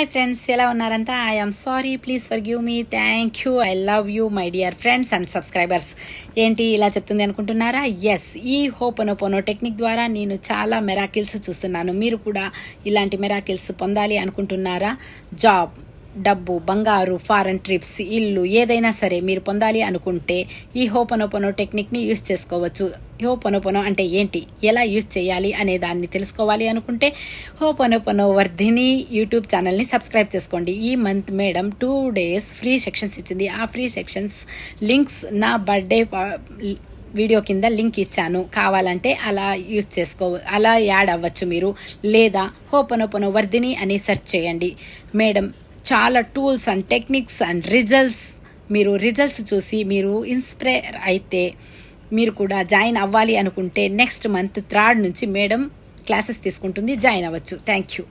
Hi friends ఎలా ఉన్నారంతా? I sorry please for give me thank you I love you my dear friends and subscribers ఏంటి ఇలా చెప్తుంది అనుకుంటున్నారా? Yes ఈ ho'oponopono technique ద్వారా నేను చాలా మెరాకిల్స్ చూస్తున్నాను. మీరు కూడా ఇలాంటి మెరాకిల్స్ పొందాలి అనుకుంటున్నారా? జాబ్ డబ్బు బంగారు ఫారెన్ ట్రిప్స్ ఇల్లు ఏదైనా సరే మీరు పొందాలి అనుకుంటే ఈ హోపనోపనో టెక్నిక్ని యూస్ చేసుకోవచ్చు. హోపనోపనో అంటే ఏంటి? ఎలా యూస్ చేయాలి అనే దాన్ని తెలుసుకోవాలి అనుకుంటే హోపనోపనో వర్ధిని యూట్యూబ్ ఛానల్ని సబ్స్క్రైబ్ చేసుకోండి. ఈ month madam two days free sessions ఇచ్చింది. ఆ ఫ్రీ సెక్షన్స్ లింక్స్ నా బర్త్డే వీడియో కింద లింక్ ఇచ్చాను. కావాలంటే అలా యూస్ చేసుకో అలా యాడ్ అవ్వచ్చు మీరు. లేదా హోపనోపనో వర్ధిని అని సెర్చ్ చేయండి. మేడం చాలా tools and techniques and results మీరు రిజల్ట్స్ చూసి మీరు ఇన్స్పైర్ అయితే మీరు కూడా జాయిన్ అవ్వాలి అనుకుంటే నెక్స్ట్ మంత్ థర్డ్ నుంచి మేడం క్లాసెస్ తీసుకుంటుంది. జాయిన్ అవ్వచ్చు. Thank you